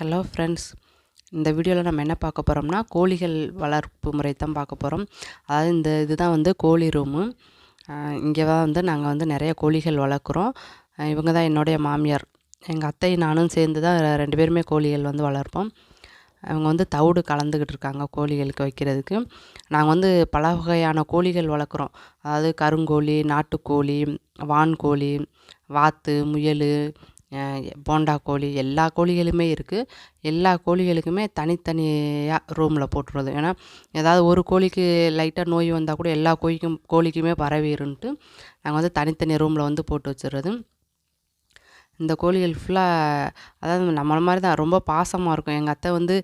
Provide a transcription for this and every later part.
Hello friends இந்த வீடியோவில் நம்ம என்ன பார்க்க போகிறோம்னா கோழிகள் வளர்ப்பு முறை தான் பார்க்க போகிறோம் அதாவது இந்த இதுதான் வந்து கோழி ரூமு இங்கே தான் வந்து நாங்கள் வந்து நிறைய கோழிகள் வளர்க்குறோம். இவங்க தான் என்னுடைய மாமியார். எங்கள் அத்தை நானும் சேர்ந்து தான் ரெண்டு பேருமே கோழிகள் வந்து வளர்ப்போம். அவங்க வந்து தவிடு கலந்துக்கிட்டு இருக்காங்க கோழிகளுக்கு வைக்கிறதுக்கு. நாங்கள் வந்து பல வகையான கோழிகள் வளர்க்குறோம். அதாவது கருங்கோழி நாட்டுக்கோழி வான்கோழி வாத்து முயல் போண்டா கோழி எல்லா கோழிகளுமே இருக்குது எல்லா கோழிகளுக்குமே தனித்தனியாக ரூமில் போட்டுருவது ஏன்னா ஏதாவது ஒரு கோழிக்கு லைட்டாக நோய் வந்தால் கூட எல்லா கோழிக்கும் கோழிக்குமே பரவிருன்ட்டு நாங்கள் வந்து தனித்தனி ரூமில் வந்து போட்டு வச்சிடுறது இந்த கோழிகள் ஃபுல்லாக அதாவது நம்மளை மாதிரி தான் ரொம்ப பாசமாக இருக்கும். எங்கள் அத்தை வந்து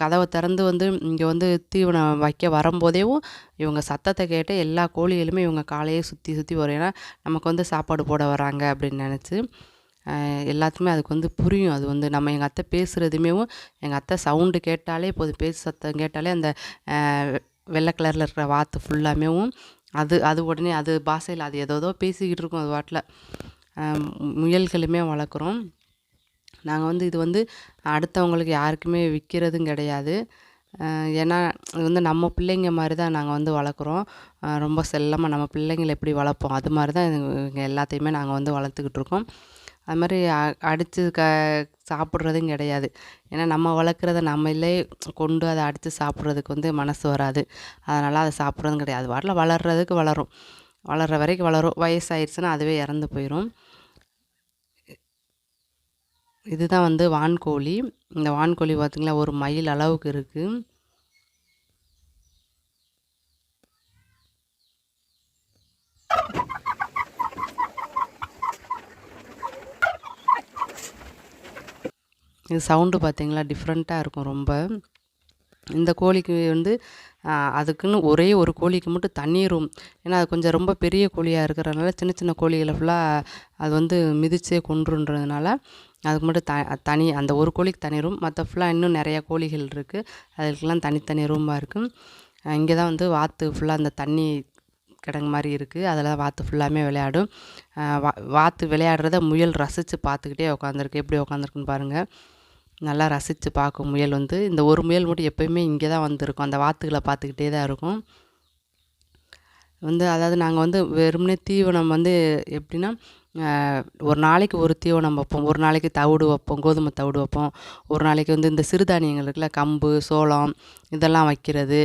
கதவை திறந்து வந்து இங்கே வந்து தீவனம் வைக்க வரும்போதேவும் இவங்க சத்தத்தை கேட்டு எல்லா கோழிகளுமே இவங்க காலையே சுற்றி சுற்றி வரும். ஏன்னா நமக்கு வந்து சாப்பாடு போட வராங்க அப்படின்னு நினச்சி. எல்லாத்துக்குமே அதுக்கு வந்து புரியும். அது வந்து நம்ம எங்கள் அத்தை பேசுகிறதுமேவும் எங்கள் அத்தை சவுண்டு கேட்டாலே இப்போது பேசு சத்தம் கேட்டாலே அந்த வெள்ளை கலரில் இருக்கிற வாத்து ஃபுல்லாமேவும் அது அது உடனே அது பாஷையில் அது ஏதோ பேசிக்கிட்டு இருக்கும் அது வாட்டில். முயல்களுமே வளர்க்குறோம். நாங்கள் வந்து இது வந்து அடுத்தவங்களுக்கு யாருக்குமே விற்கிறதும் கிடையாது. ஏன்னா இது வந்து நம்ம பிள்ளைங்க மாதிரி தான் நாங்கள் வந்து வளர்க்குறோம். ரொம்ப செல்லமாக நம்ம பிள்ளைங்களை எப்படி வளர்ப்போம்? அது மாதிரி தான் எங்கள் எல்லாத்தையுமே நாங்கள் வந்து வளர்த்துக்கிட்டு இருக்கோம். அது மாதிரி அடித்து க சாப்பிட்றதும் கிடையாது. ஏன்னா நம்ம வளர்க்குறத நம்மளே கொண்டு அதை அடித்து சாப்பிட்றதுக்கு வந்து மனசு வராது. அதனால் அதை சாப்பிட்றதும் கிடையாது. அது பாட்டில் வளர்கிறதுக்கு வளரும். வளர்கிற வரைக்கும் வளரும். வயசாயிடுச்சுன்னா அதுவே இறந்து போயிடும் இதுதான் வந்து வான்கோழி. இந்த வான்கோழி பார்த்திங்களா ஒரு மயில் அளவுக்கு இருக்குது இது சவுண்டு பார்த்திங்களா? டிஃப்ரெண்ட்டாக இருக்கும் ரொம்ப. இந்த கோழிக்கு வந்து அதுக்குன்னு ஒரே ஒரு கோழிக்கு மட்டும் தண்ணி ரூம். ஏன்னா அது கொஞ்சம் ரொம்ப பெரிய கோழியாக இருக்கிறதுனால சின்ன சின்ன கோழிகளை ஃபுல்லாக அது வந்து மிதிச்சே கொன்றுன்றதுனால அதுக்கு மட்டும் த தனி அந்த ஒரு கோழிக்கு தனி ரூம். மற்ற ஃபுல்லாக இன்னும் நிறையா கோழிகள் இருக்குது அதுக்கெல்லாம் தனித்தனி ரூமாக இருக்குது இங்கே தான் வந்து வாத்து ஃபுல்லாக அந்த தண்ணி கிடங்கு மாதிரி இருக்குது அதில் தான் வாத்து ஃபுல்லாமே விளையாடும். வா வாத்து விளையாடுறத முயல் ரசித்து பார்த்துக்கிட்டே உட்காந்துருக்கு எப்படி உட்காந்துருக்குன்னு பாருங்கள் நல்லா ரசித்து பார்க்கும் முயல் வந்து இந்த ஒரு முயல் மட்டும் எப்போயுமே இங்கே தான் வந்திருக்கும். அந்த வாத்துகளை பார்த்துக்கிட்டே தான் இருக்கும். வந்து அதாவது நாங்கள் வந்து வெறுமனே தீவனம் வந்து எப்படின்னா ஒரு நாளைக்கு ஒரு தீவனம் வைப்போம். ஒரு நாளைக்கு தவிடு வைப்போம் கோதுமை தவிடு வைப்போம். ஒரு நாளைக்கு வந்து இந்த சிறுதானியங்கள் இருக்குல்ல கம்பு சோளம் இதெல்லாம் வைக்கிறது.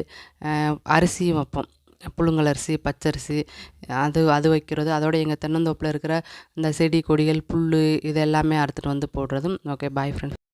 அரிசியும் வைப்போம். புழுங்கல் அரிசி பச்சரிசி அது அது வைக்கிறது. அதோட எங்கள் தென்னந்தோப்பில் இருக்கிற இந்த செடி கொடிகள் புல் இது எல்லாமே அறுத்துட்டு வந்து போடுறதும் ஓகே பாய் ஃப்ரெண்ட்ஸ்